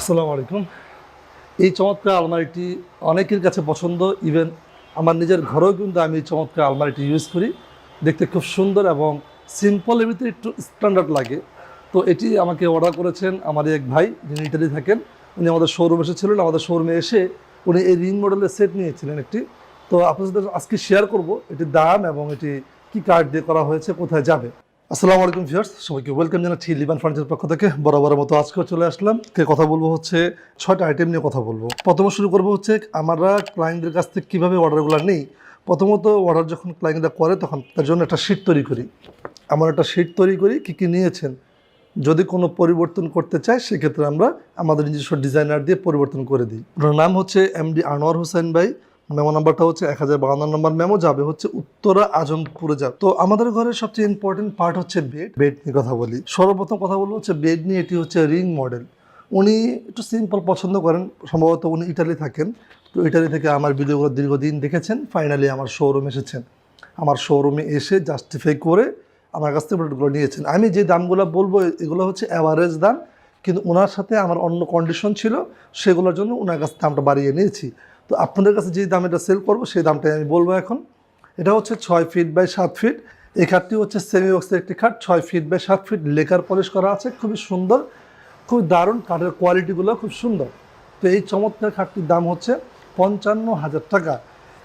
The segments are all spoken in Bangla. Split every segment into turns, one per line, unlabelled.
আসসালামু আলাইকুম। এই চমৎকার আলমারিটি অনেকের কাছে পছন্দ। ইভেন আমার নিজের ঘরেও কিন্তু আমি এই চমৎকার আলমারিটি ইউজ করি। দেখতে খুব সুন্দর এবং সিম্পলের ভিতরে একটু স্ট্যান্ডার্ড লাগে। তো এটি আমাকে অর্ডার করেছেন আমার এক ভাই, যিনি ইটালি থাকেন। উনি আমাদের শোরুম এসেছিলেন। আমাদের শোরুমে এসে উনি এই রিং মডেলের সেট নিয়েছিলেন একটি। তো আপনার সাথে আজকে শেয়ার করব এটির দাম এবং এটি কি কার্ড দিয়ে করা হয়েছে, কোথায় যাবে। আসসালামু আলাইকুম ভিউয়ার্স, সবাইকে ওয়েলকাম জানাচ্ছি লিবান ফার্নিচার পক্ষ থেকে। বরাবরের মতো আজকেও চলে আসলাম। কে কথা বলব হচ্ছে, ছয়টা আইটেম নিয়ে কথা বলব। প্রথমে শুরু করব হচ্ছে, আমরা ক্লায়েন্টদের কাছ থেকে কীভাবে অর্ডারগুলো নেই? প্রথমত অর্ডার যখন ক্লায়েন্টরা করে, তখন তার জন্য একটা শিট তৈরি করি। আমার একটা শিট তৈরি করি, কী কী নিয়েছেন? যদি কোনো পরিবর্তন করতে চায়, সেক্ষেত্রে আমরা আমাদের নিজস্ব ডিজাইনার দিয়ে পরিবর্তন করে দিই। ওনার নাম হচ্ছে এমডি আনোয়ার হোসেন ভাই। মেমো নাম্বারটা হচ্ছে এক হাজার বাউন্ন নম্বর মেমো, যাবে হচ্ছে উত্তরা আজমপুরে যাবে। তো আমাদের ঘরের সবচেয়ে ইম্পর্টেন্ট পার্ট হচ্ছে বেড বেড নিয়ে কথা বলি। সর্বপ্রথম কথা বলব হচ্ছে বেড নিয়ে এটি হচ্ছে রিং মডেল উনি একটু সিম্পল পছন্দ করেন, সম্ভবত উনি ইটালি থাকেন। তো ইটালি থেকে আমার ভিডিওগুলো দীর্ঘদিন দেখেছেন ফাইনালি আমার শোরুম এসেছেন। আমার শোরুমে এসে জাস্টিফাই করে আমার কাছ থেকে প্রোডাক্টগুলো নিয়েছেন। আমি যে দামগুলো বলব, এগুলো হচ্ছে অ্যাভারেজ দাম, কিন্তু ওনার সাথে আমার অন্য কন্ডিশন ছিল, সেগুলোর জন্য ওনার কাছে দামটা বাড়িয়ে নিয়েছি। তো আপনাদের কাছে যে দাম এটা সেল করব, সেই দামটাই আমি বলব এখন। এটা হচ্ছে ছয় ফিট বাই সাত ফিট এই খাটটি হচ্ছে সেমি বক্সের একটি খাট, ছয় ফিট বাই সাত ফিট লেকার পলিশ করা আছে, খুবই সুন্দর। খুব দারুণ, কাঠের কোয়ালিটিগুলো খুব সুন্দর। তো এই চমৎকার খাটটির দাম হচ্ছে পঞ্চান্ন হাজার টাকা।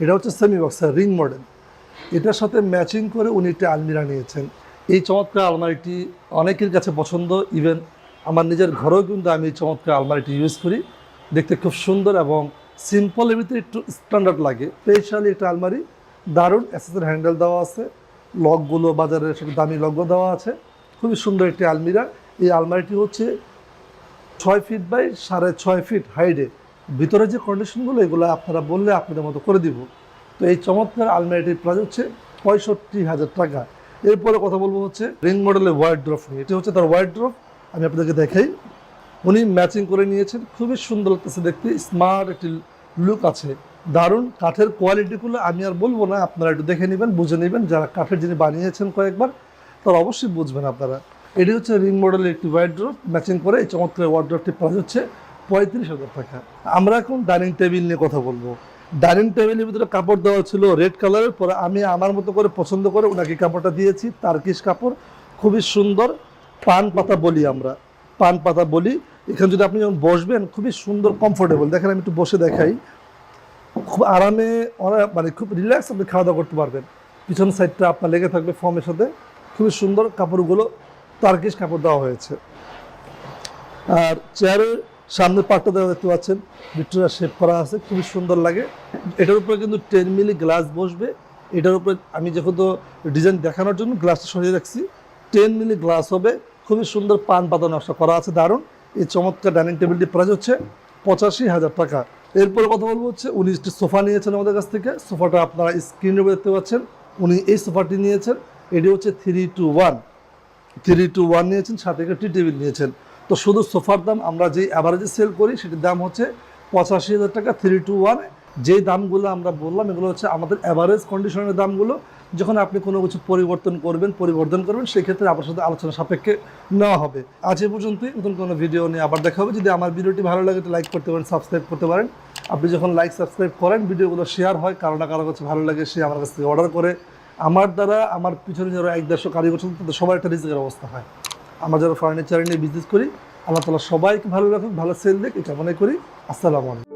এটা হচ্ছে সেমি বক্সের রিং মডেল এটার সাথে ম্যাচিং করে উনি একটি আলমিরা নিয়েছেন। এই চমৎকার আলমারিটি অনেকের কাছে পছন্দ। ইভেন আমার নিজের ঘরেও কিন্তু আমি এই চমৎকার আলমারিটি ইউজ করি। দেখতে খুব সুন্দর এবং সিম্পলের ভিতরে একটু স্ট্যান্ডার্ড লাগে। স্পেশালি একটা আলমারি, দারুণ অ্যাসেসের হ্যান্ডেল দেওয়া আছে লকগুলো বাজারের সব দামি লকগুলো দেওয়া আছে। খুবই সুন্দর একটি আলমিরা। এই আলমারিটি হচ্ছে ছয় ফিট বাই সাড়ে ছয় ফিট হাইডে ভিতরে যে কন্ডিশনগুলো এগুলো আপনারা বললে আপনাদের মতো করে দিব। তো এই চমৎকার আলমারিটির প্রাইস হচ্ছে পঁয়ষট্টি হাজার টাকা। এরপরে কথা বলব হচ্ছে রিং মডেলের ওয়াইড ড্রপ নিয়ে। এটি হচ্ছে তার ওয়াইড ড্রপ আমি আপনাদেরকে দেখাই। উনি ম্যাচিং করে নিয়েছেন। খুবই সুন্দর লাগতেছে দেখতে। স্মার্ট একটি লুক আছে। দারুণ। কাঠের কোয়ালিটিগুলো আমি আর বলব না। আপনারা একটু দেখে নেবেন, বুঝে নেবেন। যারা কাঠের যিনি বানিয়েছেন কয়েকবার, তারা অবশ্যই বুঝবেন আপনারা। এটি হচ্ছে রিং মডেলের একটি ওয়ার্ড্রপ ম্যাচিং করে এই চমৎকার ওয়ার্ড্রপটির প্রাইস হচ্ছে পঁয়ত্রিশ হাজার টাকা। আমরা এখন ডাইনিং টেবিল নিয়ে কথা বলব। ডাইনিং টেবিলের ভিতরে কাপড় দেওয়া ছিল রেড কালারের পরে আমি আমার মতো করে পছন্দ করে ওনাকে কাপড়টা দিয়েছি। তার্কিশ কাপড়। খুবই সুন্দর। পান পাতা বলি আমরা। পান পাতা বলি, এখানে যদি আপনি যখন বসবেন, খুবই সুন্দর কমফোর্টেবল দেখেন, আমি একটু বসে দেখাই। খুব আরামে মানে খুব রিল্যাক্স আপনি খাওয়া দাওয়া করতে পারবেন। পিছন সাইডটা আপনার লেগে থাকবে ফর্মের সাথে। খুবই সুন্দর কাপড়গুলো তার্কিশ কাপড় দেওয়া হয়েছে। আর চেয়ারের সামনের পাটটা দেওয়া দেখতে পাচ্ছেন ভিক্টোরিয়া শেপ করা আছে, খুবই সুন্দর লাগে। এটার উপরে কিন্তু টেন মিলি গ্লাস বসবে। এটার উপরে আমি যেহেতু ডিজাইন দেখানোর জন্য গ্লাসটা সরিয়ে রাখছি টেন মিলি গ্লাস হবে। খুবই সুন্দর পান পাতা নকশা করা আছে, দারুণ। এই চমৎকার ডাইনিং টেবিলটি প্রাইস হচ্ছে পঁচাশি হাজার টাকা। এরপরে কথা বলব হচ্ছে, উনি একটি সোফা নিয়েছেন আমাদের কাছ থেকে। সোফাটা আপনারা স্ক্রিনের উপর দেখতে পাচ্ছেন, উনি এই সোফাটি নিয়েছেন। এটি হচ্ছে three two one. Three two one নিয়েছেন, সাথে একটা টি টেবিল নিয়েছেন। তো শুধু সোফার দাম আমরা যেই অ্যাভারেজে সেল করি, সেটির দাম হচ্ছে পঁচাশি হাজার টাকা, থ্রি টু ওয়ান। যেই দামগুলো আমরা বললাম, এগুলো হচ্ছে আমাদের অ্যাভারেজ কন্ডিশনের দামগুলো। যখন আপনি কোনো কিছু পরিবর্তন করবেন পরিবর্তন করবেন, সেক্ষেত্রে আপনার সাথে আলোচনা সাপেক্ষে নেওয়া হবে। আজ এ পর্যন্তই। নতুন কোনো ভিডিও নিয়ে আবার দেখা হবে। যদি আমার ভিডিওটি ভালো লাগে, তো লাইক করতে পারেন সাবস্ক্রাইব করতে পারেন। আপনি যখন লাইক সাবস্ক্রাইব করেন ভিডিওগুলো শেয়ার হয়, কারও না কারও কাছে ভালো লাগে, সে আমার কাছ থেকে অর্ডার করে। আমার দ্বারা, আমার পিছনে যারা এক দেড়শো কারিগর তাদের সবার একটা রিজিকের অবস্থা হয়। আমরা যারা ফার্নিচার নিয়ে বিজনেস করি, আল্লাহ তালা সবাইকে ভালো রাখুক, ভালো সেল দেখ এটা মনে করি। আসসালামু আলাইকুম।